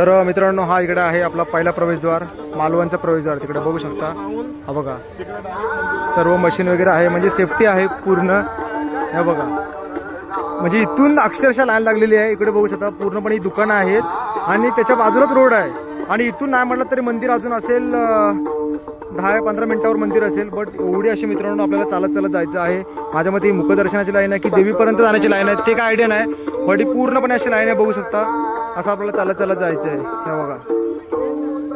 तर मित्रांनो हा इकडे आहे आपला पहिला प्रवेशद्वार मालवणचा प्रवेशद्वार. तिकडे बघू शकता. हा बघा. सर्व मशीन वगैरे आहे. म्हणजे सेफ्टी आहे पूर्ण. हे बघा. म्हणजे इथून अक्षरशः लाईन लागलेली आहे. इकडे बघू शकता. पूर्णपणे ही दुकानं आहेत. आणि त्याच्या बाजूलाच रोड आहे. आणि इथून नाही म्हटलं तरी मंदिर अजून असेल दहा पंधरा मिनिटावर मंदिर असेल. बट एवढी अशी मित्रांनो आपल्याला चालत चालत जायचं आहे. माझ्या मते मुखदर्शनाची लाईन आहे की देवीपर्यंत जाण्याची लाईन आहे. ते काय आयडिया नाही. बट ही पूर्णपणे अशी लाईन आहे. बघू शकता. असं आपल्याला चालत चालत जायचं आहे हे बघा.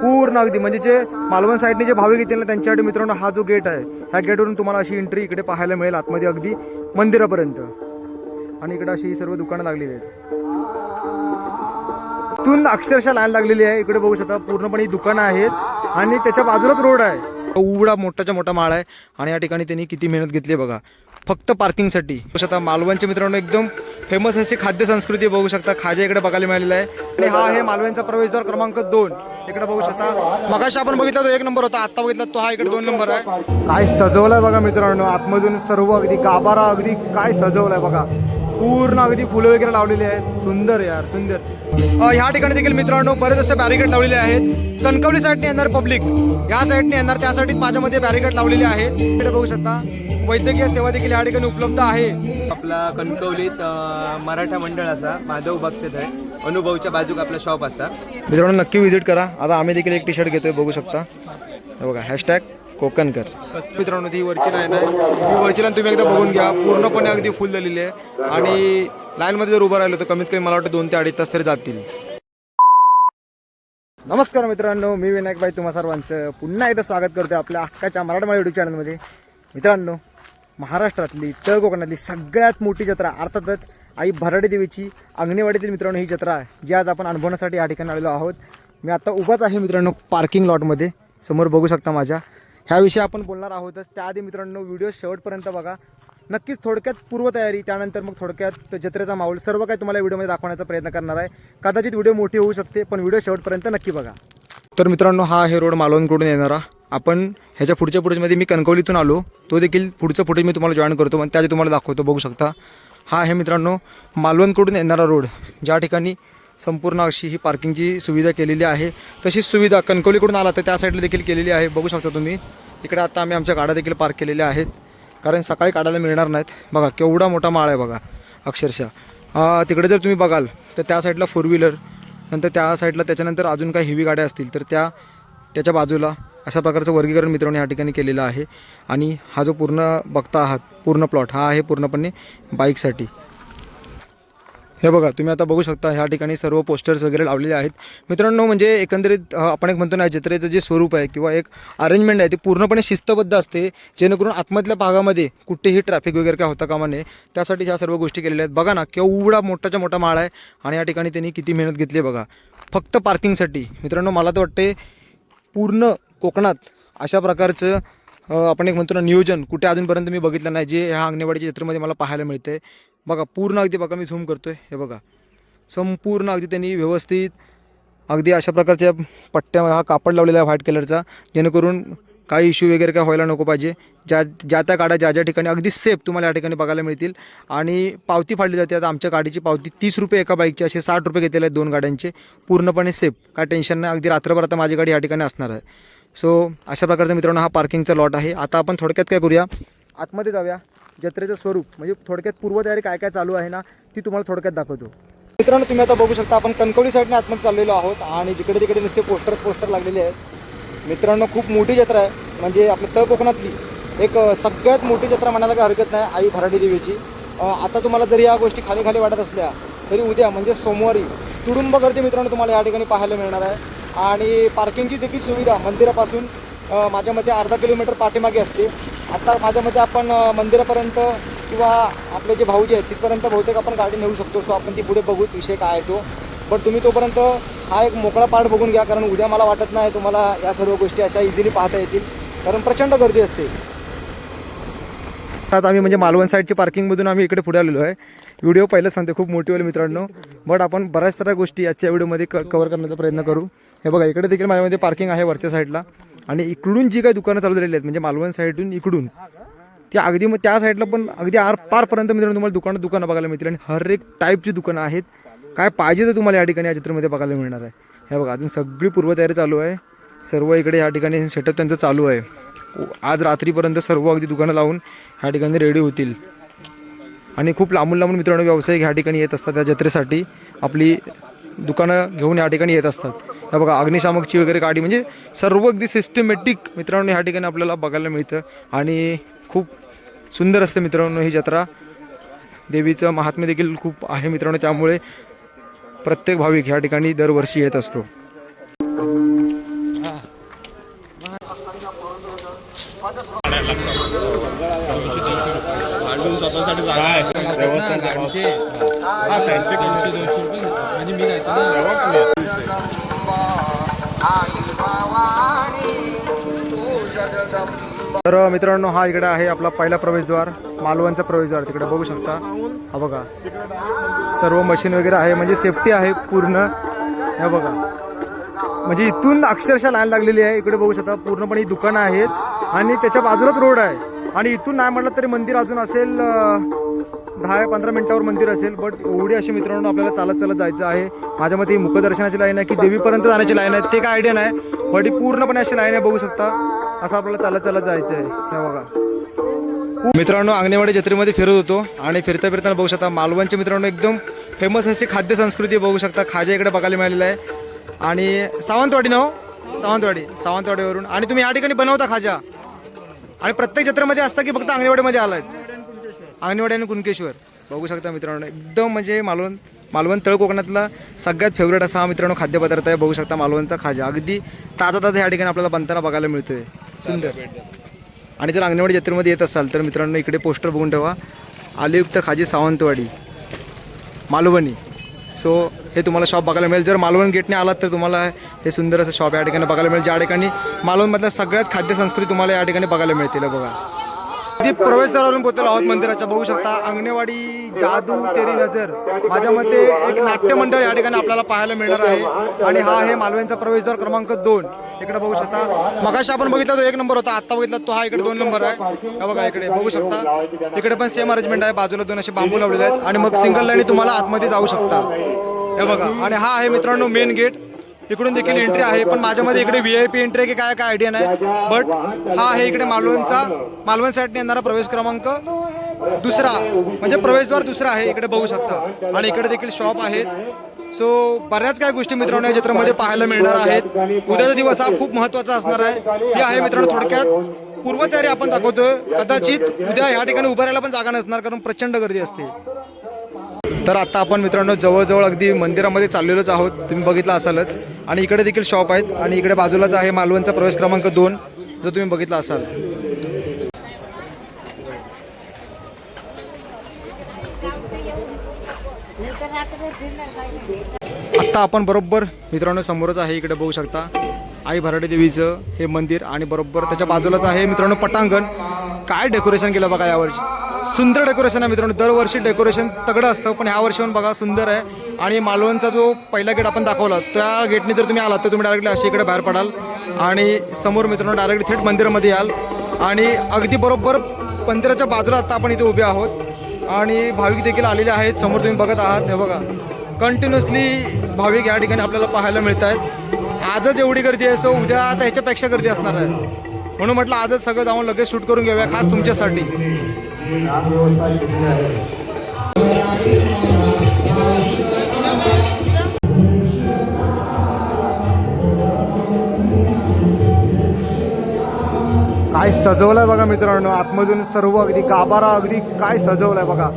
पूर्ण अगदी. म्हणजे जे मालवण साईडने जे भाविक येतील ना त्यांच्यासाठी मित्रांनो हा जो गेट आहे ह्या गेटवरून तुम्हाला अशी एंट्री इकडे पाहायला मिळेल आतमध्ये अगदी मंदिरापर्यंत. आणि इकडे अशी सर्व दुकानं लागलेली आहेत. तिथून अक्षरशः लाईन लागलेली आहे. इकडे बघू शकता पूर्णपणे दुकानं आहेत. आणि त्याच्या बाजूलाच रोड आहे. एवढा मोठाच्या मोठा माळ आहे. आणि या ठिकाणी त्यांनी किती मेहनत घेतली आहे बघा. फक्त पार्किंगसाठी. शकता मालवणचे मित्रांनो एकदम फेमस अशी खाद्य संस्कृती बघू शकता. खाजा इकडे बघायला मिळालेला आहे. आणि हा आहे मालवणचा प्रवेशद्वार क्रमांक दोन. इकडे बघू शकता. मगाशी आपण बघितला तो एक नंबर होता आता बघितला तो हा इकडे दोन नंबर आहे. काय सजवलाय बघा मित्रांनो आतमधून सर्व अगदी गाभारा अगदी काय सजवलाय बघा. पूर्ण अगदी फुलं वगैरे लावलेली आहेत. सुंदर यार सुंदर. ह्या ठिकाणी देखील मित्रांनो बरेच असे बॅरिकेड लावलेले आहेत. कणकवली साईडने येणार पब्लिक या साईडने येणार त्यासाठीच माझ्यामध्ये बॅरिकेड लावलेले आहेत. इकडे बघू शकता. वैद्यकीय सेवा देखील या ठिकाणी उपलब्ध आहे. आपला कणकवलीत मराठा मंडळ असा माधव बक्षत आहे. अनुभवच्या बाजूक आपला शॉप असा. मित्रांनो नक्की व्हिजिट करा. आता आम्ही देखील एक टी शर्ट घेतोय बघू शकता. हे बघा हॅशटॅग कोकणकर. मित्रांनो ती वरची लाईन आहे. ती वरची लाईन तुम्ही एकदा बघून घ्या. पूर्णपणे अगदी फुल झालेली आहे. आणि लाईनमध्ये जर उभं राहिलो तर कमीत कमी मला वाटतं दोन ते अडीच तास तरी जातील. नमस्कार मित्रांनो मी विनायक भाई तुम्हा सर्वांचं पुन्हा एकदा स्वागत करतोय आपल्या अक्काच्या मराठमाळा युट्यूब चॅनलमध्ये मित्रांनो महाराष्ट्रातली तळ कोकणातली सगळ्यात मोठी जत्रा. अर्थातच आई भराडी देवीची अंगणेवाडीतील मित्रांनो ही जत्रा जी आज आपण अनुभवण्यासाठी या ठिकाणी आलेलो आहोत. मी आता उभाच आहे मित्रांनो पार्किंग लॉटमध्ये समोर बघू शकता माझ्या. ह्याविषयी आपण बोलणार आहोतच. त्याआधी मित्रांनो व्हिडिओ शेवटपर्यंत बघा. नक्कीच थोडक्यात पूर्वतयारी त्यानंतर मग थोडक्यात जत्रेचा माहोल. सर्व काही तुम्हाला व्हिडिओमध्ये दाखवण्याचा प्रयत्न करणार आहे. कदाचित व्हिडिओ मोठी होऊ शकते पण व्हिडिओ शेवटपर्यंत नक्की बघा. तर मित्रांनो हा आहे रोड मालवणकडून येणारा आपण ह्याच्या पुढच्या फुटेजमध्ये मी कणकवलीतून आलो. तो देखील पुढचं फुटेज मी तुम्हाला जॉईन करतो. आणि त्याचे तुम्हाला दाखवतो. बघू शकता. हा आहे मित्रांनो मालवणकडून येणारा रोड ज्या ठिकाणी संपूर्ण अशी ही पार्किंगची सुविधा केलेली आहे. तशीच सुविधा कणकवलीकडून आला तर त्या साईडला देखील केलेली आहे. बघू शकता तुम्ही. इकडे आता आम्ही आमच्या गाड्या देखील पार्क केलेल्या आहेत. कारण सकाळी काढायला मिळणार नाहीत. बघा केवढा मोठा माळ आहे बघा अक्षरशः. तिकडे जर तुम्ही बघाल तर त्या साईडला फोर व्हीलर नंतर त्या साईडला त्याच्यानंतर अजून काही हेवी गाड्या असतील तर त्या त्याच्या बाजूला अशा प्रकारचं वर्गीकरण मित्रांनो या ठिकाणी केलेलं आहे. आणि हा जो पूर्ण बघता आहात पूर्ण प्लॉट हा आहे पूर्णपणे बाईकसाठी हे बघा तुम्ही आता बघू शकता ह्या ठिकाणी सर्व पोस्टर्स वगैरे लावलेले आहेत. मित्रांनो म्हणजे एकंदरीत आपण एक म्हणतो ना जत्रेचं जे स्वरूप आहे किंवा एक अरेंजमेंट आहे ते पूर्णपणे शिस्तबद्ध असते. जेणेकरून आतमधल्या भागामध्ये कुठेही ट्रॅफिक वगैरे काय होता कामा नये. त्यासाठी ह्या सर्व गोष्टी केलेल्या आहेत. बघा ना केवढा मोठाच्या मोठा माळ आहे. आणि या ठिकाणी त्यांनी किती मेहनत घेतली आहे बघा. फक्त पार्किंगसाठी मित्रांनो मला तर वाटते पूर्ण कोकणात अशा प्रकारचं आपण एक म्हणतो ना नियोजन कुठे अजूनपर्यंत मी बघितलं नाही. जे ह्या अंगणेवाडीच्या क्षेत्रामध्ये मला पाहायला मिळते बघा पूर्ण अगदी बघा मी झूम करतो आहे हे बघा. संपूर्ण अगदी त्यांनी व्यवस्थित अगदी अशा प्रकारच्या पट्ट्या हा कापड लावलेला आहे व्हाईट कलरचा. जेणेकरून काही इश्यू वगैरे काय व्हायला नको पाहिजे. ज्या ज्या त्या गाड्या ज्या ज्या ठिकाणी अगदी सेफ तुम्हाला या ठिकाणी बघायला मिळतील. आणि पावती फाडली जाते. आता आमच्या गाडीची पावती तीस रुपये एका बाईकची असे साठ रुपये घेतलेले आहेत दोन गाड्यांचे. पूर्णपणे सेफ काय टेन्शन नाही. अगदी रात्रभर आता माझी गाडी या ठिकाणी असणार आहे. सो अशा प्रकारचा मित्रांनो हा पार्किंगचा लॉट आहे. आता आपण थोडक्यात काय करूया? आतमध्ये जाऊया. जत्रेचं स्वरूप म्हणजे थोडक्यात पूर्वतयारी काय काय चालू आहे ना ती तुम्हाला थोडक्यात दाखवतो. मित्रांनो तुम्ही आता बघू शकता आपण कणकवली साईडने आतमध्ये चाललेलो आहोत. आणि जिकडे तिकडे नुसते पोस्टर पोस्टर लागलेले आहेत. मित्रांनो खूप मोठी जत्रा आहे. म्हणजे आपल्या तळ कोकणातली एक सगळ्यात मोठी जत्रा म्हणायला काही हरकत नाही आई भराडी देवीची. आता तुम्हाला जरी या गोष्टी खाली खाली वाटत असल्या तरी उद्या म्हणजे सोमवारी तुडुंब गर्दी मित्रांनो तुम्हाला या ठिकाणी पाहायला मिळणार आहे. आणि पार्किंगची देखील सुविधा मंदिरापासून माझ्या मते अर्धा किलोमीटर पाठीमागे असते. आता माझ्या मते आपण मंदिरापर्यंत किंवा आपले जे भाऊजी आहेत तिथपर्यंत बहुतेक आपण गाडी नेऊ शकतो. सो आपण ती पुढे बघू विषय काय आहे तो. पण तुम्ही तोपर्यंत हा एक मोकळा पार्ट बघून घ्या कारण उद्या मला वाटत नाही तुम्हाला या सर्व गोष्टी अशा इझिली पाहता येतील. कारण प्रचंड गर्दी असते. आता आम्ही म्हणजे मालवण साईडची पार्किंगमधून आम्ही इकडे पुढे आलेलो आहे. व्हिडिओ पहिलं सांगते खूप मोठी होईल मित्रांनो. बट आपण बऱ्याच साऱ्या गोष्टी आजच्या व्हिडिओमध्ये क कवर करण्याचा प्रयत्न करू. हे बघा इकडे देखील माझ्यामध्ये पार्किंग आहे वरच्या साईडला आणि इकडून जी काही दुकानं चालू झालेली आहेत म्हणजे मालवण साईडून इकडून ती अगदी मग त्या साईडला पण अगदी आर पारपर्यंत मित्रांनो तुम्हाला दुकानं दुकानं बघायला मिळतील. आणि हर एक टाईपची दुकानं आहेत. काय पाहिजे ते तुम्हाला या ठिकाणी या चित्रामध्ये बघायला मिळणार आहे. हे बघा अजून सगळी पूर्वतयारी चालू आहे. सर्व इकडे ह्या ठिकाणी सेटअप त्यांचं चालू आहे. आज रात्रीपर्यंत सर्व अगदी दुकानं लावून ह्या ठिकाणी रेडी होतील. आणि खूप लांबून लांबून मित्रांनो व्यावसायिक ह्या ठिकाणी येत असतात त्या जत्रेसाठी. आपली दुकानं घेऊन या ठिकाणी येत असतात. हे बघा अग्निशामकची वगैरे गाडी म्हणजे सर्व अगदी सिस्टमॅटिक मित्रांनो ह्या ठिकाणी आपल्याला बघायला मिळतं. आणि खूप सुंदर असते मित्रांनो ही जत्रा. देवीचं महात्म्य देखील खूप आहे मित्रांनो त्यामुळे प्रत्येक भाविक ह्या ठिकाणी दरवर्षी येत असतो. म्हणजे मी तर मित्रांनो हा इकडे आहे आपला पहिला प्रवेशद्वार मालवणचा प्रवेशद्वार. तिकडे बघू शकता. हा बघा. सर्व मशीन वगैरे आहे. म्हणजे सेफ्टी आहे पूर्ण. हे बघा. म्हणजे इथून अक्षरशः लाईन लागलेली आहे. इकडे बघू शकता. पूर्णपणे दुकानं आहेत. आणि त्याच्या बाजूलाच रोड आहे. आणि इथून नाही म्हटलं तरी मंदिर अजून असेल दहा पंधरा मिनिटावर मंदिर असेल. बट एवढी अशी मित्रांनो आपल्याला चालत चालत जायचं आहे. माझ्या मते ही मुखदर्शनाची लाईन आहे की देवीपर्यंत जाण्याची लाईन आहे. ते काय आयडिया नाही. बट ही पूर्णपणे अशी लाईन आहे. बघू शकता. असं आपल्याला चालत चालत जायचं आहे हे बघा. मित्रांनो अंगणेवाडी जत्रेमध्ये फिरत होतो आणि फिरता फिरताना बघू शकता मालवणचे मित्रांनो एकदम फेमस अशी खाद्य संस्कृती बघू शकता. खाजा इकडे बघायला मिळालेलं आहे. आणि सावंतवाडी ना हो? सावंतवाडी सावंतवाडीवरून. आणि तुम्ही या ठिकाणी बनवता खाजा. आणि प्रत्येक जत्रेमध्ये असतं की फक्त अंगणेवाडीमध्ये आलाय? अंगणेवाडी आणि कुणकेश्वर. बघू शकता मित्रांनो एकदम म्हणजे मालवण मालवण तळ कोकणातला सगळ्यात फेवरेट असा हा मित्रांनो खाद्यपदार्थ आहे. बघू शकता मालवणचा खाजा. अगदी ताजा ताजा ह्या ठिकाणी आपल्याला बनताना बघायला मिळतोय. सुंदर. आणि जर अंगणवाडी जत्रेमध्ये येत असाल तर मित्रांनो इकडे पोस्टर बघून ठेवा. आलयुक्त खाजी सावंतवाडी. मालवणी. सो हे तुम्हाला शॉप बघायला मिळेल. जर मालवण गेटने आलात तर तुम्हाला हे सुंदर असं शॉप या ठिकाणी बघायला मिळेल. ज्या ठिकाणी मालवणमधल्या सगळ्याच खाद्य संस्कृती तुम्हाला या ठिकाणी बघायला मिळतील. बघा. प्रवेशद्वारावरून बोलतो आहोत मंदिराच्या. बघू शकता अंगणेवाडी जादू तेरी नजर. माझ्या मते एक नाट्य मंडळ या ठिकाणी आपल्याला पाहायला मिळणार आहे. आणि हा आहे मालव्यांचा प्रवेशद्वार क्रमांक दोन. इकडे बघू शकता मगाशी आपण बघितला तो एक नंबर होता आता बघितला तो हा इकडे दोन नंबर आहे. हा बघा इकडे बघू शकता इकडे पण सेम अरेंजमेंट आहे. बाजूला दोन असे बांबू लावलेले आहेत. आणि मग सिंगल लाईन तुम्हाला आतमध्ये जाऊ शकता. हे बघा आणि हा आहे मित्रांनो मेन गेट इकडून देखील एंट्री आहे पण माझ्यामध्ये इकडे व्ही आय पी एंट्री आहे की काय काय आयडिया नाही. बट हा आहे इकडे मालवणचा मालवण साईडने येणारा प्रवेश क्रमांक दुसरा. म्हणजे प्रवेशद्वार दुसरा आहे इकडे बघू शकता. आणि इकडे देखील शॉप आहेत. सो बऱ्याच काही गोष्टी मित्रांनो या चित्रामध्ये पाहायला मिळणार आहेत. उद्याचा दिवस हा खूप महत्त्वाचा असणार आहे. हे आहे मित्रांनो थोडक्यात पूर्वतयारी आपण दाखवतोय. कदाचित उद्या या ठिकाणी उभं राहायला पण जागा नसणार कारण प्रचंड गर्दी असते. तर आता आपण मित्रांनो जवळजवळ अगदी मंदिरामध्ये चाललेलोच आहोत. तुम्ही बघितलं असालच. आणि इकडे देखील शॉप आहेत आणि इकडे बाजूलाच आहे मालवणचा प्रवेश क्रमांक दोन जो तुम्ही बघितला असाल. आत्ता आपण बरोबर मित्रांनो समोरच आहे इकडे बघू शकता. आई भराडे देवीचं हे मंदिर आणि बरोबर त्याच्या बाजूलाच आहे मित्रांनो पटांगण. काय डेकोरेशन केलं बघा यावर्षी? सुंदर डेकोरेशन आहे मित्रांनो. दरवर्षी डेकोरेशन तगडं असतं पण ह्या वर्षी पण बघा सुंदर आहे. आणि मालवणचा जो पहिला गेट आपण दाखवला त्या गेटने जर तुम्ही आलात तर तुम्ही डायरेक्टली अशी इकडे बाहेर पडाल. आणि समोर मित्रांनो डायरेक्टली थेट मंदिरामध्ये याल. आणि अगदी बरोबर मंदिराच्या बाजूला आता आपण इथे उभे आहोत. आणि भाविक देखील आलेले आहेत समोर तुम्ही बघत आहात. हे बघा कंटिन्युअसली भाविक या ठिकाणी आपल्याला पाहायला मिळत आहेत. आजच एवढी गर्दी आहे सो उद्या आता ह्याच्यापेक्षा गर्दी असणार आहे. म्हणून म्हटलं आजच सगळं जाऊन लगेच शूट करून घेऊया खास तुमच्यासाठी. काय सजवलंय बघा मित्रांनो आतमधून सर्व अगदी गाभारा अगदी काय सजवलंय बघा.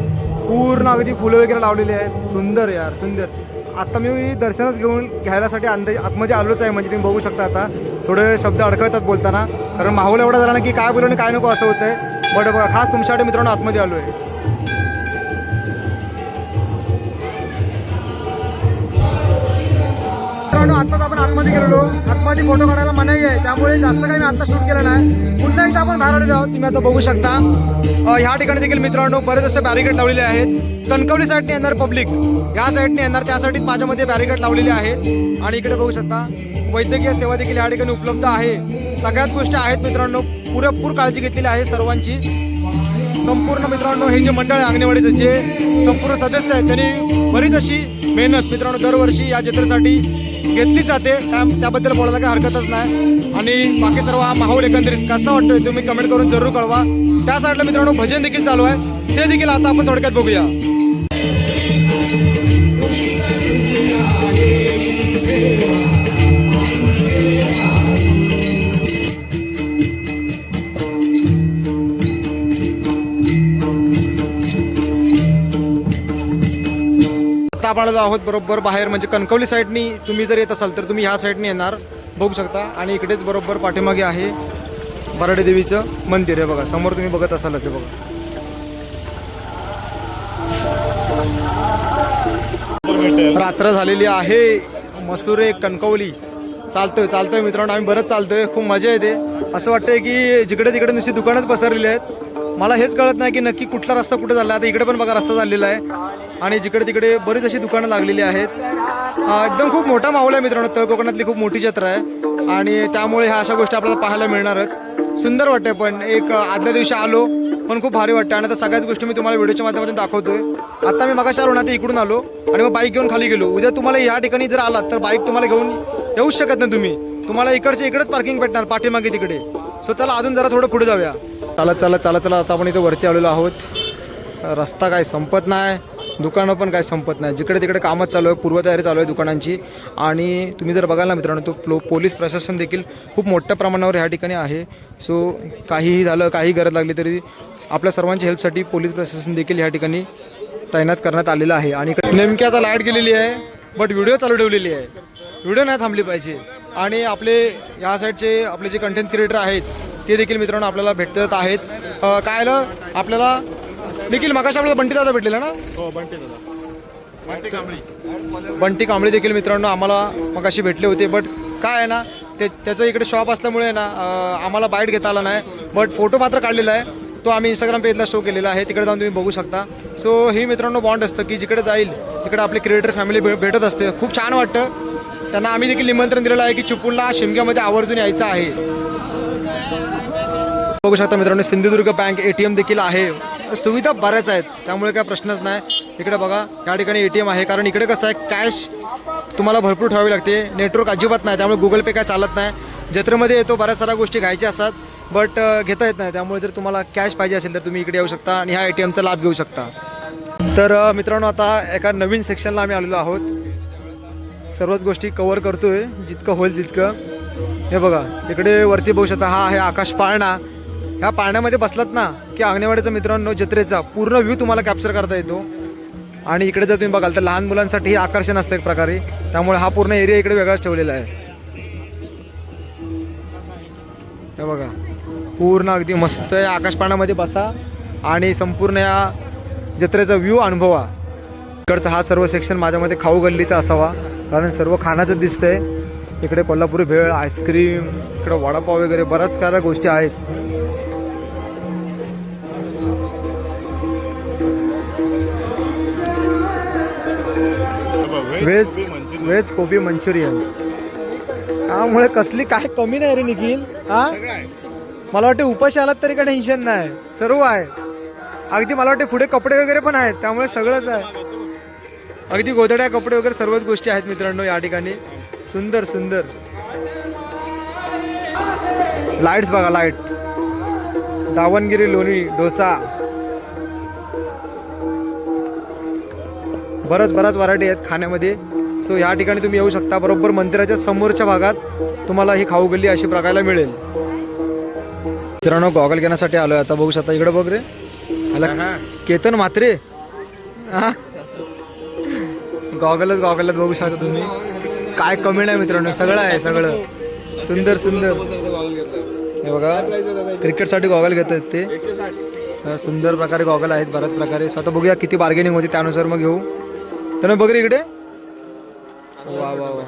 पूर्ण अगदी फुलं वगैरे लावलेली आहेत. सुंदर यार सुंदर. आता मी दर्शनच घेऊन घ्यायलासाठी अंदाज आतमध्ये आलोच आहे म्हणजे तुम्ही बघू शकता आता. थोडे शब्द अडकळतात बोलताना. कारण माहोल एवढा झाला ना की काय बोलू आणि काय नको असं होतंय. बट बघा खास तुमच्यासाठी मित्रांनो आतमध्ये आलो आहे मित्रांनो आत्ताच आपण आतमध्ये गेलेलो. आतमध्ये फोटो काढायला मनाई आहे. त्यामुळे जास्त काही मी आता शूट केलं नाही. पुन्हा एकदा आपण बाहेर आलेलो आहोत. तुम्ही आता बघू शकता. ह्या ठिकाणी देखील मित्रांनो बरेच असे बॅरिकेड लावलेले आहेत. कणकवली साईडने येणार पब्लिक या साईडने येणार. त्यासाठीच माझ्यामध्ये बॅरिकेड लावलेले आहेत. आणि इकडे बघू शकता वैद्यकीय सेवा देखील या ठिकाणी उपलब्ध आहे. सगळ्याच गोष्टी आहेत मित्रांनो. पुरेपूर काळजी घेतलेली आहे सर्वांची. संपूर्ण मित्रांनो हे जे मंडळ आहे अंगणवाडीचं जे संपूर्ण सदस्य आहेत त्यांनी बरीच अशी मेहनत मित्रांनो दरवर्षी या जत्रेसाठी घेतली जाते. त्या- त्याबद्दल बोलायला काही हरकतच नाही. आणि बाकी सर्व हा माहोल एकंदरीत कसा वाटतोय तुम्ही कमेंट करून जरूर कळवा. त्या साईडला मित्रांनो भजन देखील चालू आहे. ते देखील आता आपण थोडक्यात बघूया. आता आपण आहोत बरोबर. बाहेर म्हणजे कणकवली साईडनी तुम्ही जर येत असाल तर तुम्ही ह्या साईडनी येणार. बघू शकता. आणि इकडेच बरोबर पाठीमागे आहे बराडे देवीचं मंदिर आहे बघा. समोर तुम्ही बघत असालच आहे बघा. रात्र झालेली आहे. मसुरे कणकवली. चालतोय चालतोय मित्रांनो. आम्ही बरंच चालतोय. खूप मजा येते. असं वाटतंय की जिकडे तिकडे नुसती दुकानच पसरलेली आहेत. मला हेच कळत नाही की नक्की कुठला रस्ता कुठे झाला आता इकडे पण बघा रस्ता झालेला आहे. आणि जिकडे तिकडे बरीच अशी दुकानं लागलेली आहेत. एकदम खूप मोठा माहोल आहे मित्रांनो. तळ कोकणातली खूप मोठी जत्रा आहे. आणि त्यामुळे ह्या अशा गोष्टी आपल्याला पाहायला मिळणारच. सुंदर वाटते पण. एक आदल्या दिवशी आलो पण खूप भारी वाटतं आणि आता सगळ्याच गोष्टी मी तुम्हाला व्हिडिओच्या माध्यमातून दाखवतोय. आता मी मगाशी आलो ना ते इकडून आलो. आणि मग बाईक घेऊन खाली गेलो. उद्या तुम्हाला या ठिकाणी जर आलात तर बाईक तुम्हाला घेऊन येऊच शकत नाही तुम्ही. तुम्हाला इकडचे इकडेच पार्किंग भेटणार पाठीमागे तिकडे. सो चला अजून जरा थोडं पुढे जाऊया. चालत चालत चालत चालत आता आपण इथे वरती आलेलो आहोत. रस्ता काय संपत नाही दुकानं पण काय संपत नाही. जिकडे तिकडे कामच चालू आहे पूर्वतयारी चालू आहे दुकानांची. आणि तुम्ही जर बघाल ना मित्रांनो तो प्लो पोलीस प्रशासन देखील खूप मोठ्या प्रमाणावर ह्या ठिकाणी आहे. सो काहीही झालं काही गरज लागली तरी आपल्या सर्वांच्या हेल्पसाठी पोलीस प्रशासन देखील ह्या ठिकाणी तैनात करण्यात आलेलं आहे. आणि इकडे नेमकी आता लाइट गेलेली आहे बट व्हिडिओ चालू ठेवलेली आहे. व्हिडिओ नाही थांबली पाहिजे. आणि आपले या साईडचे आपले जे कंटेंट क्रिएटर आहेत ते देखील मित्रांनो आपल्याला भेटत आहेत. काय आलं? आपल्याला देखील मगाशी आपल्याला बंटी दादा भेटलेला ना? बंटी कांबळे. देखील मित्रांनो आम्हाला मगाशी भेटले होते बट काय आहे ना ते त्याचं इकडे शॉप असल्यामुळे ना आम्हाला बाईट घेता आला नाही. बट फोटो मात्र काढलेला आहे. तो आम्ही इंस्टाग्राम पेजला शो केलेला आहे. तिकडे जाऊन तुम्ही बघू शकता. सो ही मित्रांनो बॉन्ड असतं की जिकडे जाईल तिकडे आपले क्रिएटर फॅमिली भेटत असते. खूप छान वाटतं. त्यांना आम्ही देखील निमंत्रण दिलेलं आहे की चिपळूणला शिमग्यामध्ये आवर्जून यायचं आहे. बघू शकता मित्रांनो Sindhudurg bank A T M देखील आहे. सुविधा बऱ्याच आहेत त्यामुळे काय प्रश्नच नाही. इकडे बघा या ठिकाणी ए टी एम आहे कारण इकडे कसं आहे कॅश तुम्हाला भरपूर ठेवावी लागते. नेटवर्क अजिबात नाही त्यामुळे गुगल पे काय चालत नाही. जत्रेमध्ये येतो बऱ्याच साऱ्या गोष्टी घ्यायच्या असतात बट घेता येत नाही. त्यामुळे जर तुम्हाला कॅश पाहिजे असेल तर तुम्ही इकडे येऊ शकता आणि ह्या ए टी एमचा लाभ घेऊ शकता. तर मित्रांनो आता एका नवीन सेक्शनला आम्ही आलेलो आहोत. सर्वच गोष्टी कवर करतोय जितकं होईल तितकं. हे बघा इकडे वरती बघू शकता हा आहे आकाश पाळणा. ह्या पाळण्यामध्ये बसलात ना की अंगणेवाडीचा मित्रांनो जत्रेचा पूर्ण व्ह्यू तुम्हाला कॅप्चर करता येतो. आणि इकडे जर तुम्ही बघाल तर लहान मुलांसाठी हे आकर्षण असतं एक प्रकारे. त्यामुळे हा पूर्ण एरिया इकडे वेगळाच ठेवलेला आहे. हे बघा पूर्ण अगदी मस्त आहे. आकाशपाळण्यामध्ये बसा आणि संपूर्ण या जत्रेचा व्ह्यू अनुभवा. इकडचा हा सर्व सेक्शन माझ्यामध्ये खाऊ गल्लीचा असावा. कारण सर्व खाण्याचं दिसतंय. इकडे कोल्हापुरी भेळ आईस्क्रीम इकडे वडापाव वगैरे बऱ्याच साऱ्या गोष्टी आहेत. व्हेज व्हेज कोबी मंचुरियन. त्यामुळे कसली काय कमी नाही रे निखिल हा? मला वाटते उपाशी आलात तरी काय टेन्शन नाही. सर्व आहे. अगदी मला वाटते पुढे कपडे वगैरे पण आहेत. त्यामुळे सगळंच आहे. अगदी गोधड्या कपडे वगैरे सर्वच गोष्टी आहेत मित्रांनो या ठिकाणी. सुंदर सुंदर. लाईट्स बघा लाइट दावणगिरी लोणी डोसा. बरंच बराच व्हरायटी आहेत खाण्यामध्ये. सो या ठिकाणी तुम्ही येऊ शकता. बरोबर मंदिराच्या समोरच्या भागात तुम्हाला ही खाऊ गल्ली अशी बघायला मिळेल. मित्रांनो गॉगल घेण्यासाठी आलोय. आता बघू शकता इकडे बघ रे. केतन म्हात्रे? हा? गॉगलच गॉगलच बघू शकता तुम्ही. काय कमी नाही मित्रांनो? सगळं आहे सगळं. सुंदर सुंदर. हे बघा क्रिकेटसाठी गॉगल घेत आहेत ते. सुंदर प्रकारे गॉगल आहेत बऱ्याच प्रकारे. स्वतः बघूया किती बार्गेनिंग होती त्यानुसार मग घेऊ. तर बघ रे इकडे. वा वा वा.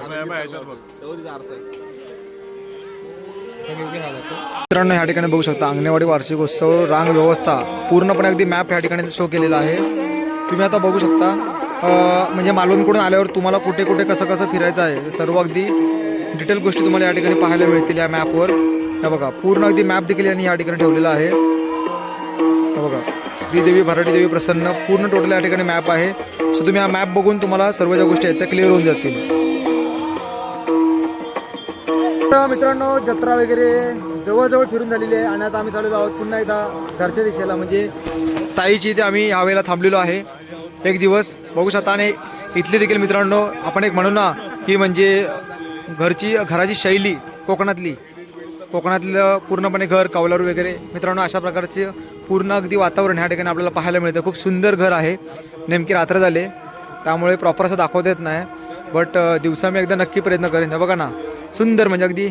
मित्रांनो ह्या ठिकाणी बघू शकता अंगणेवाडी वार्षिक उत्सव रांग व्यवस्था पूर्णपणे अगदी मॅप ह्या ठिकाणी शो केलेला आहे. तुम्ही आता बघू शकता म्हणजे मालवणकडून आल्यावर तुम्हाला कुठे कुठे कसं कसं फिरायचं आहे सर्व अगदी डिटेल गोष्टी तुम्हाला या ठिकाणी पाहायला मिळतील या मॅपवर हे बघा पूर्ण अगदी मॅप देखील यांनी या ठिकाणी ठेवलेला आहे. हे बघा श्रीदेवी भराटी देवी प्रसन्न पूर्ण टोटल या ठिकाणी मॅप आहे. सो तुम्ही हा मॅप बघून तुम्हाला सर्व ज्या गोष्टी आहेत त्या क्लिअर होऊन जातील. तर मित्रांनो जत्रा वगैरे जवळजवळ फिरून झालेली आहे आणि आता आम्ही चालू आहोत पुन्हा एकदा घरच्या दिशेला. म्हणजे ताईची इथे आम्ही यावेळेला थांबलेलो आहे. एक दिवस बघू शकता आणि इथले देखील मित्रांनो आपण एक म्हणू ना की म्हणजे घरची घराची शैली कोकणातली. कोकणातलं पूर्णपणे घर कौलारू वगैरे. मित्रांनो अशा प्रकारचे पूर्ण अगदी वातावरण ह्या ठिकाणी आपल्याला पाहायला मिळतं. खूप सुंदर घर आहे. नेमकी रात्र झाले. त्यामुळे प्रॉपर असं दाखवता येत नाही. बट दिवसा मी एकदा नक्की प्रयत्न करेन. हे बघा ना सुंदर म्हणजे अगदी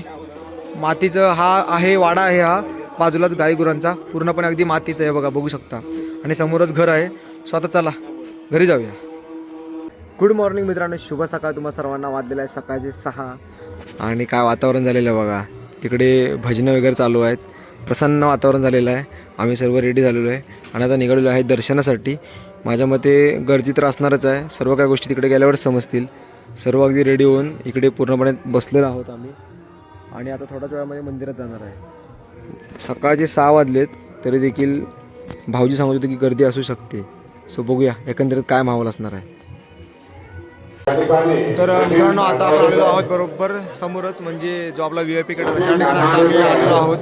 मातीचं हा आहे वाडा आहे हा बाजूलाच गाई गुरांचा पूर्णपणे अगदी मातीचं आहे बघा बघू शकता. आणि समोरच घर आहे. स्वतः चला. घरी जाऊया. गुड मॉर्निंग मित्रांनो शुभ सकाळ तुम्हा सर्वांना. वाजलेला आहे सकाळचे सहा. आणि काय वातावरण झालेलं आहे बघा. तिकडे भजनं वगैरे चालू आहेत. प्रसन्न वातावरण झालेलं आहे. आम्ही सर्व रेडी झालेलो आहे. आणि आता निघालेलो आहे दर्शनासाठी. माझ्या मते गर्दी तर असणारच आहे. सर्व काही गोष्टी तिकडे गेल्यावर समजतील. सर्व अगदी रेडी होऊन इकडे पूर्णपणे बसलेलो आहोत आम्ही. आणि आता थोड्याच वेळामध्ये मंदिरात जाणार आहे. सकाळचे सहा वाजलेत. तरी देखील भाऊजी सांगत होते की गर्दी असू शकते. सो बघूया एकंदरीत काय माहोल असणार आहे. तर मित्रांनो आता आपण आलेलो आहोत बरोबर समोरच म्हणजे जो आपला व्ही आय पी कडे त्या ठिकाणी आता आम्ही आलेलो आहोत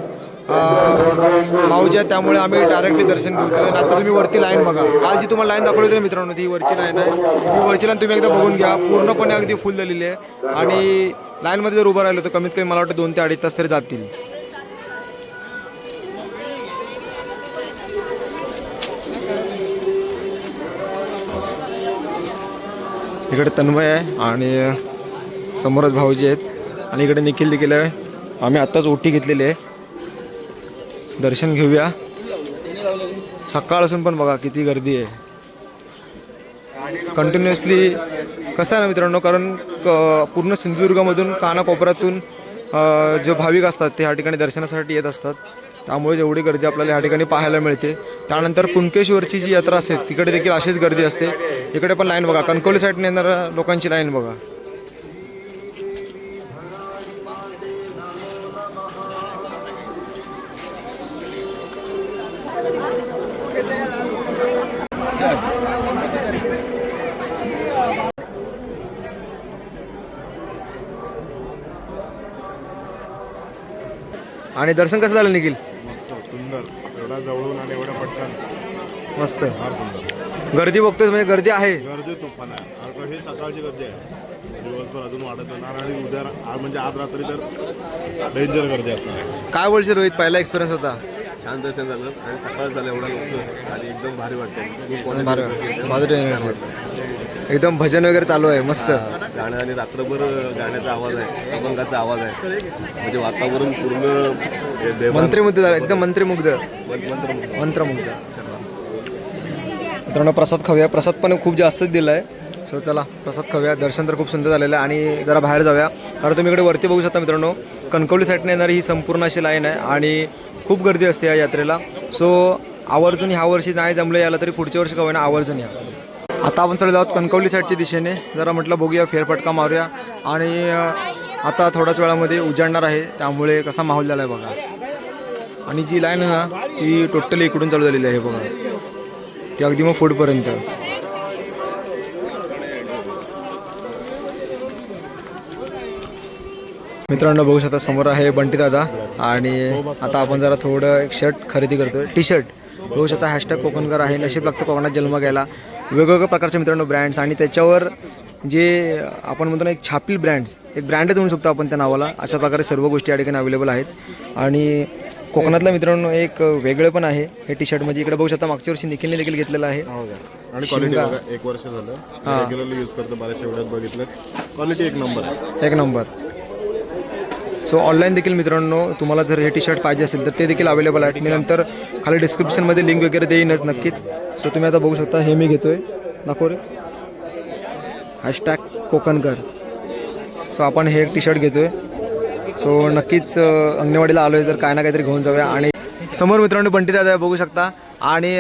भाऊजी आहे त्यामुळे आम्ही डायरेक्टली दर्शन घेतोय आता तुम्ही वरती लाईन बघा. काल जी तुम्हाला लाईन दाखवली होती मित्रांनो ती वरची लाईन आहे. ती वरची लाईन तुम्ही एकदा बघून घ्या. पूर्णपणे अगदी फुल झालेली आहे. आणि लाईनमध्ये जर उभं राहिलं तर कमीत कमी मला वाटतं दोन ते अडीच तास तरी जातील. इकडे तन्मय आहे आणि समोरच भाऊजी आहेत. आणि इकडे निखिल देखील आहे. आम्ही आत्ताच ओटी घेतलेली आहे. दर्शन घेऊया. सकाळ असून पण बघा किती गर्दी आहे. कंटिन्युअसली कसं आहे ना मित्रांनो? कारण क- पूर्ण सिंधुदुर्गामधून कानाकोपऱ्यातून जे भाविक असतात ते ह्या ठिकाणी दर्शनासाठी येत असतात. त्यामुळे जेवढी गर्दी आपल्याला ह्या ठिकाणी पाहायला मिळते. त्यानंतर कुणकेश्वरची जी यात्रा असते तिकडे देखील अशीच गर्दी असते. इकडे पण लाईन बघा कणकवली साईडने येणाऱ्या लोकांची लाईन बघा. आणि दर्शन कसं झालं निखिल? सुंदर एवढा जवळून आणि एवढ्या पटकन. मस्त. फार सुंदर. गर्दी बघतोय म्हणजे गर्दी आहे. गर्दी तुफान आहे. कारण ही सकाळची गर्दी आहे. दिवसभर अजून वाढत जाणार आणि उद्या म्हणजे आज रात्री तर डेंजर गर्दी असणार आहे. काय बोलशील रोहित? पहिला एक्सपिरियन्स होता. छान दर्शन झालं आणि सकाळ झालं एवढा लवकर आणि एकदम भारी वाटतं बरं माझं एनर्जी एकदम भजन वगैरे चालू आहे. मस्त. गाणं आणि रात्रभर गाण्याचा आवाज आहे. अभंगाचा आवाज आहे. म्हणजे वातावरण पूर्ण मंत्रिमुग्ध झाला एकदम मंत्रिमुग्ध. मंत्रमुग्ध. मित्रांनो प्रसाद खाऊया. प्रसाद पण खूप जास्तच दिला आहे सो चला प्रसाद खाऊया. दर्शन तर खूप सुंदर झालेलं आहे आणि जरा बाहेर जाऊया. कारण तुम्ही इकडे वरती बघू शकता मित्रांनो कणकवली साईडने येणारी ही संपूर्ण अशी लाईन आहे आणि खूप गर्दी असते या यात्रेला. सो आवर्जून ह्या वर्षी नाही जमलं याला तरी पुढच्या वर्षी का होईना आवर्जून या. आता आपण चाललो आहोत कणकवली साईडच्या दिशेने. जरा म्हटलं बघूया फेरफटका मारूया. आणि आता थोड्याच वेळामध्ये उजाडणार आहे. त्यामुळे कसा माहोल झाला आहे बघा. आणि जी लाईन आहे ना ती टोटली इकडून चालू झालेली आहे बघा. ती अगदी मग पुढपर्यंत मित्रांनो बघू शकता समोर आहे बंटी दादा. आणि आता आपण जरा थोडं एक शर्ट खरेदी करतो टी शर्ट बघू शकता हॅशटॅग कोकणकर आहे. नशीब लागतं कोकणात जन्म घ्यायला. वेगवेगळ्या प्रकारचे मित्रांनो ब्रँड्स आणि त्याच्यावर जे आपण म्हणतो ना एक छापील ब्रँड्स एक ब्रँडच म्हणू शकतो आपण त्या नावाला. अशा प्रकारे सर्व गोष्टी या ठिकाणी अवेलेबल आहेत. आणि कोकणातला मित्रांनो एक वेगळं पण आहे. हे टी शर्ट म्हणजे इकडे बघू शकता मागच्या वर्षी निखिलने देखील घेतलेलं आहे. आणि क्वालिटी बघा एक वर्ष झालं. रेग्युलरली यूज करतो बऱ्याचशा एवढ्यात बघितलं. क्वालिटी एक नंबर आहे. एक नंबर सो ऑनलाईन देखील मित्रांनो तुम्हाला जर हे टी शर्ट पाहिजे असेल तर ते देखील अवेलेबल आहेत. मी नंतर खाली डिस्क्रिप्शनमध्ये लिंक वगैरे देईनच नक्कीच. सो तुम्ही आता बघू शकता हे मी घेतोय. दाखव रे. हॅशटॅग कोकणकर. सो आपण हे एक टी शर्ट घेतोय. सो नक्कीच अंगणवाडीला आलो आहे तर काय ना काहीतरी घेऊन जाऊया. आणि समोर मित्रांनो बंटी दादा बघू शकता. आणि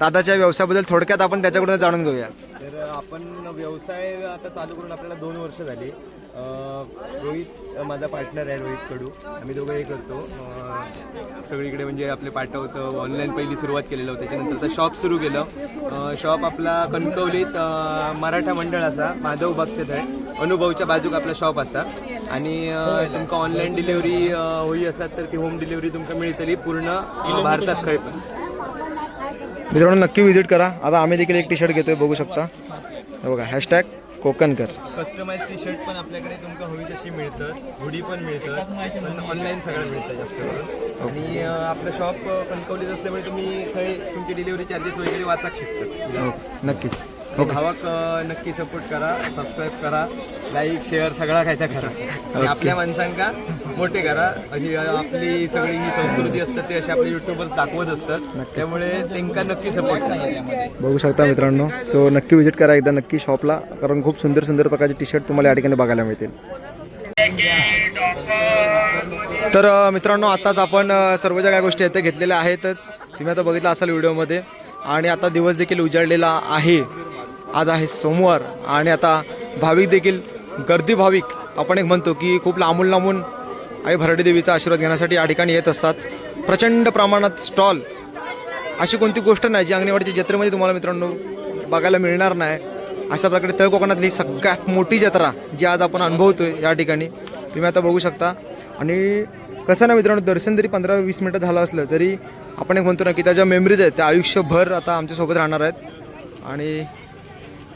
दादाच्या व्यवसायाबद्दल थोडक्यात आपण त्याच्याकडून जाणून घेऊया. तर आपण व्यवसाय आता चालू करून आपल्याला दोन वर्ष झाली. रोहित माझा पार्टनर आहे रोहित कडू आम्ही दोघं हे करतो सगळीकडे म्हणजे आपले पाठवतं ऑनलाईन पहिली सुरुवात केलेलं होतं. त्याच्यानंतर आता शॉप सुरू केलं. शॉप आपला कणकवलीत मराठा मंडळ असा. माधव बक्षत आहे. अनुभवच्या बाजूक आपला शॉप असा. आणि तुमका ऑनलाईन डिलिव्हरी होई असत तर ती होम डिलिव्हरी तुमका मिळतली पूर्ण भारतात खंय पण मित्रांनो नक्की व्हिजिट करा. आता आम्ही देखील एक टी शर्ट घेतोय. बघू शकता. हे बघा hashtag Kokankar. Customise T shirt पण आपल्याकडे तुमका हवी तशी मिळतात. हुडी पण मिळतात. पण ऑनलाईन सगळं मिळतं जास्त करून. आणि आपलं शॉप कणकवलीत असल्यामुळे तुम्ही खंय तुमची डिलिव्हरी चार्जेस वगैरे वाचाक शकतात. हो नक्कीच. भावाक नक्की सपोर्ट करा सबस्क्राईब करा लाईक शेअर सगळा काय त्या करा. आणि आपल्या माणसांका मोठे करा. अशी आपली सगळी ही संस्कृती असतात ते असे आपले युट्यूबर्स दाखवत असतात. त्यामुळे त्यांना नक्की सपोर्ट करा. बघू शकता मित्रांनो. सो नक्की व्हिजिट करा एकदा नक्की शॉपला कारण खूप सुंदर सुंदर प्रकारचे टी शर्ट तुम्हाला या ठिकाणी बघायला मिळतील. तर मित्रांनो आताच आपण सर्व ज्या काही गोष्टी आहेत त्या घेतलेल्या आहेतच. तुम्ही आता बघितलं असाल व्हिडिओमध्ये आणि आता दिवस देखील उजाडलेला आहे. आज आहे सोमवार आणि आता भाविक देखील गर्दी भाविक आपण एक म्हणतो की खूप लांबून लांबून आई भराडी देवीचा आशीर्वाद घेण्यासाठी या ठिकाणी येत असतात. प्रचंड प्रमाणात स्टॉल अशी कोणती गोष्ट नाही जी अंगणवाडीच्या जत्रेमध्ये तुम्हाला मित्रांनो बघायला मिळणार नाही. अशा प्रकारे तळ कोकणातली सगळ्यात मोठी जत्रा जी आज आपण अनुभवतोय या ठिकाणी तुम्ही आता बघू शकता. आणि कसं ना मित्रांनो दर्शन जरी पंधरा वीस मिनटं झालं असलं तरी आपण एक म्हणतो ना की त्या ज्या मेमरीज आहेत त्या आयुष्यभर आता आमच्यासोबत राहणार आहेत. आणि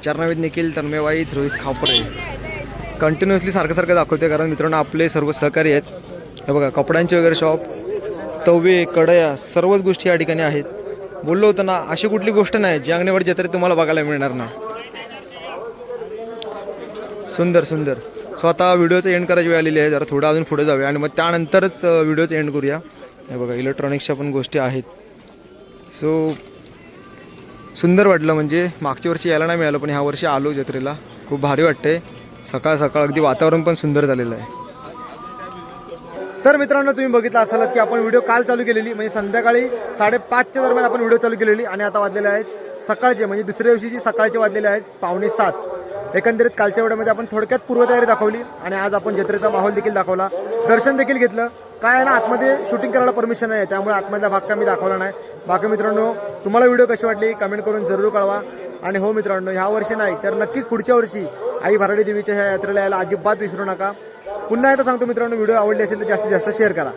चरणावीत निखिल तन्मेवाई रोहित खापरे. कंटिन्युअसली सारखं सारखं दाखवते कारण मित्रांनो आपले सर्व सहकारी आहेत. हे बघा कपड्यांचे वगैरे शॉप तवे कढया सर्वच गोष्टी या ठिकाणी आहेत. बोललो होतं ना अशी कुठली गोष्ट नाही जी अंगणेवाडी जत्रेत तुम्हाला बघायला मिळणार ना. सुंदर सुंदर. स्वतः व्हिडिओचं एंड करायची वेळ आलेली आहे जरा थोडं अजून पुढे जाऊया. आणि मग त्यानंतरच व्हिडिओचं एंड करूया. हे बघा इलेक्ट्रॉनिक्सच्या पण गोष्टी आहेत. सो सुंदर वाटलं म्हणजे मागच्या वर्षी यायला नाही मिळालं पण ह्या वर्षी आलो जत्रेला. खूप भारी वाटते सकाळ सकाळ अगदी वातावरण पण सुंदर झालेलं आहे. तर मित्रांनो तुम्ही बघितलं असालच की आपण व्हिडिओ काल चालू केलेली म्हणजे संध्याकाळी साडेपाचच्या दरम्यान आपण व्हिडिओ चालू केलेली आणि आता वाजलेले आहेत सकाळचे म्हणजे दुसऱ्या दिवशीची सकाळचे वाजलेले आहेत पावणे सात. एकंदरीत कालच्या वेळेमध्ये आपण थोडक्यात पूर्वतयारी दाखवली आणि आज आपण जत्रेचा माहोल देखील दाखवला. दर्शन देखील घेतलं. काय आहे ना आतमध्ये शूटिंग करायला परमिशन आहे त्यामुळे आतमधला भाग का मी दाखवला नाही. बाकी मित्रांनो तुम्हाला व्हिडिओ कशी वाटली कमेंट करून जरूर कळवा. आणि हो मित्रांनो ह्या वर्षी नाही तर नक्कीच पुढच्या वर्षी आई भराडी देवीच्या ह्या यात्रेला यायला अजिबात विसरू नका. पुन्हा एकदा सांगतो मित्रांनो व्हिडिओ आवडली असेल तर जास्तीत जास्त शेअर करा.